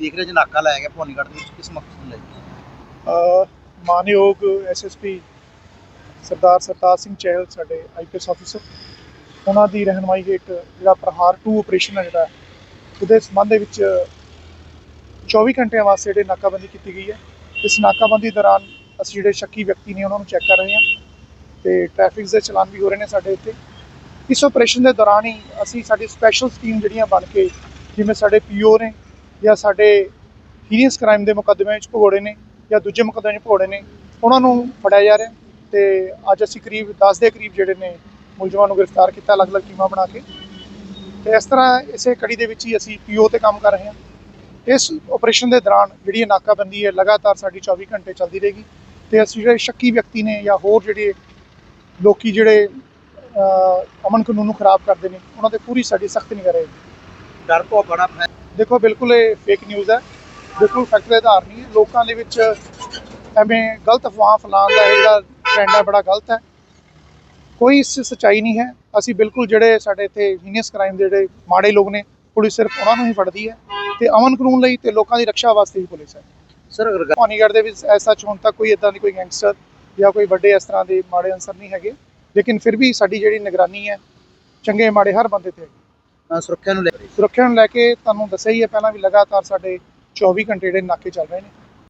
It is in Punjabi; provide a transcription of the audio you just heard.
ਰਿਹਾ ਜੀ ਨਾਕਾ ਲਾਇਆ ਗਿਆ ਭਵਾਨੀਗੜ੍ਹ ਦੇ ਵਿੱਚ, ਕਿਸ ਮਕਸਦ ਲਈ ਮਾਨਯੋਗ ਐਸਐਸਪੀ ਸਰਦਾਰ ਸਰਤਾਜ ਸਿੰਘ ਚਹਿਲ ਸਾਡੇ ਆਈਪੀਐਸ ਆਫੀਸਰ ਉਹਨਾਂ ਦੀ ਰਹਿਨਮਾਈ ਹੇਠ ਜਿਹੜਾ ਪ੍ਰਹਾਰ 2 ਆਪਰੇਸ਼ਨ ਹੈ ਜਿਹੜਾ, ਉਹਦੇ ਸੰਬੰਧ ਦੇ ਵਿੱਚ 24 ਘੰਟਿਆਂ ਵਾਸਤੇ ਜਿਹੜੇ ਨਾਕਾਬੰਦੀ ਕੀਤੀ ਗਈ ਹੈ। ਇਸ ਨਾਕਾਬੰਦੀ ਦੌਰਾਨ ਅਸੀਂ ਜਿਹੜੇ ਸ਼ੱਕੀ ਵਿਅਕਤੀ ਨੇ, ਉਹਨਾਂ ਨੂੰ ਚੈੱਕ ਕਰ ਰਹੇ ਹਾਂ ਤੇ ਟ੍ਰੈਫਿਕ ਦੇ ਚਲਾਨ ਵੀ ਹੋ ਰਹੇ ਨੇ ਸਾਡੇ ਇੱਥੇ। ਇਸ ਆਪਰੇਸ਼ਨ ਦੇ ਦੌਰਾਨ ਹੀ ਅਸੀਂ ਸਾਡੀ ਸਪੈਸ਼ਲ ਟੀਮ ਜਿਹੜੀਆਂ ਬਣ ਕੇ, ਜਿਵੇਂ ਸਾਡੇ ਪੀਓ ਨੇ ਜਾਂ ਸਾਡੇ ਹੀਨੀਅਸ ਕ੍ਰਾਈਮ ਦੇ ਮੁਕੱਦਮੇ ਵਿੱਚ ਭਗੌੜੇ ਨੇ ਜਾਂ ਦੂਜੇ ਮੁਕੱਦਮੇ ਵਿੱਚ ਭਗੌੜੇ ਨੇ, ਉਹਨਾਂ ਨੂੰ ਫੜਿਆ ਜਾ ਰਿਹਾ ਤੇ ਅੱਜ ਅਸੀਂ ਕਰੀਬ 10 ਦੇ ਕਰੀਬ ਜਿਹੜੇ ਨੇ ਮੁਲਜ਼ਮਾਂ ਨੂੰ ਗ੍ਰਿਫਤਾਰ ਕੀਤਾ, ਅਲੱਗ-ਅਲੱਗ ਟੀਮਾਂ ਬਣਾ ਕੇ। ਤੇ ਇਸ ਤਰ੍ਹਾਂ ਇਸੇ ਕੜੀ ਦੇ ਵਿੱਚ ਹੀ ਅਸੀਂ ਪੀਓ ਤੇ ਕੰਮ ਕਰ ਰਹੇ ਹਾਂ। ਇਸ ਆਪਰੇਸ਼ਨ ਦੇ ਦੌਰਾਨ ਜਿਹੜੀ ਇਹ ਨਾਕਾਬੰਦੀ ਹੈ, ਲਗਾਤਾਰ ਸਾਡੀ 24 ਘੰਟੇ ਚੱਲਦੀ ਰਹੇਗੀ ਤੇ ਅਸੀਂ ਜਿਹੜੇ ਸ਼ੱਕੀ ਵਿਅਕਤੀ ਨੇ ਜਾਂ ਹੋਰ ਜਿਹੜੇ ਲੋਕੀ ਜਿਹੜੇ ਅਮਨ ਕਾਨੂੰਨ ਨੂੰ ਖਰਾਬ ਕਰਦੇ ਨੇ, ਉਹਨਾਂ ਤੇ ਪੂਰੀ ਸਾਡੀ ਸਖਤ ਨਿਗਰਾਨੀ ਰਹੇਗੀ। ਡਰ ਕੋ ਬਣਾ ਦੇਖੋ ਬਿਲਕੁਲ ਇਹ ਫੇਕ ਨਿਊਜ਼ ਹੈ। ਬਿਲਕੁਲ ਫੈਕਟ ਦੇ ਆਧਾਰ ਨਹੀਂ ਹੈ। ਲੋਕਾਂ ਦੇ ਵਿੱਚ ਐਵੇਂ ਗਲਤ ਅਫਵਾਹ ਫੈਲਾਉਣ ਦਾ ਜਿਹੜਾ ਟ੍ਰੈਂਡ ਹੈ ਬੜਾ ਗਲਤ ਹੈ। ਕੋਈ ਇਸ ਸੱਚਾਈ ਨਹੀਂ ਹੈ। ਅਸੀਂ ਬਿਲਕੁਲ ਜਿਹੜੇ ਸਾਡੇ ਇੱਥੇ ਹੀਨੀਅਸ ਕ੍ਰਾਈਮ ਦੇ ਜਿਹੜੇ ਮਾੜੇ ਲੋਕ ਨੇ ਪੁਲਿਸ ਸਿਰਫ ਉਹਨਾਂ ਨੂੰ ਹੀ ਫੜਦੀ ਹੈ ਤੇ ਅਮਨ ਕਾਨੂੰਨ ਲਈ ਤੇ ਲੋਕਾਂ ਦੀ ਰੱਖਿਆ ਵਾਸਤੇ ਹੀ ਪੁਲਿਸ ਹੈ। ਸਰ ਭਵਾਨੀਗੜ੍ਹ ਦੇ ਵਿੱਚ ਐਸਾ ਹੁਣ ਤੱਕ ਕੋਈ ਇਦਾਂ ਦੀ ਕੋਈ ਗੈਂਗਸਟਰ ਜਾਂ ਕੋਈ ਵੱਡੇ ਇਸ ਤਰ੍ਹਾਂ ਦੇ ਮਾੜੇ ਅਨਸਰ ਨਹੀਂ ਹੈਗੇ। ਲੇਕਿਨ ਫਿਰ ਵੀ ਸਾਡੀ ਜਿਹੜੀ ਨਿਗਰਾਨੀ ਹੈ ਚੰਗੇ ਮਾੜੇ ਹਰ ਬੰਦੇ ਤੇ ਹੈਗੀ। ਸੁਰੱਖਿਆ ਨੂੰ ਲੈ ਕੇ। ਸੁਰੱਖਿਆ ਨੂੰ ਲੈ ਕੇ ਤੁਹਾਨੂੰ ਦੱਸਿਆ ਹੀ ਹੈ ਪਹਿਲਾਂ ਵੀ ਲਗਾਤਾਰ ਸਾਡੇ 24 ਘੰਟੇ ਜਿਹੜੇ ਨਾਕੇ ਚੱਲ ਰਹੇ ਨੇ।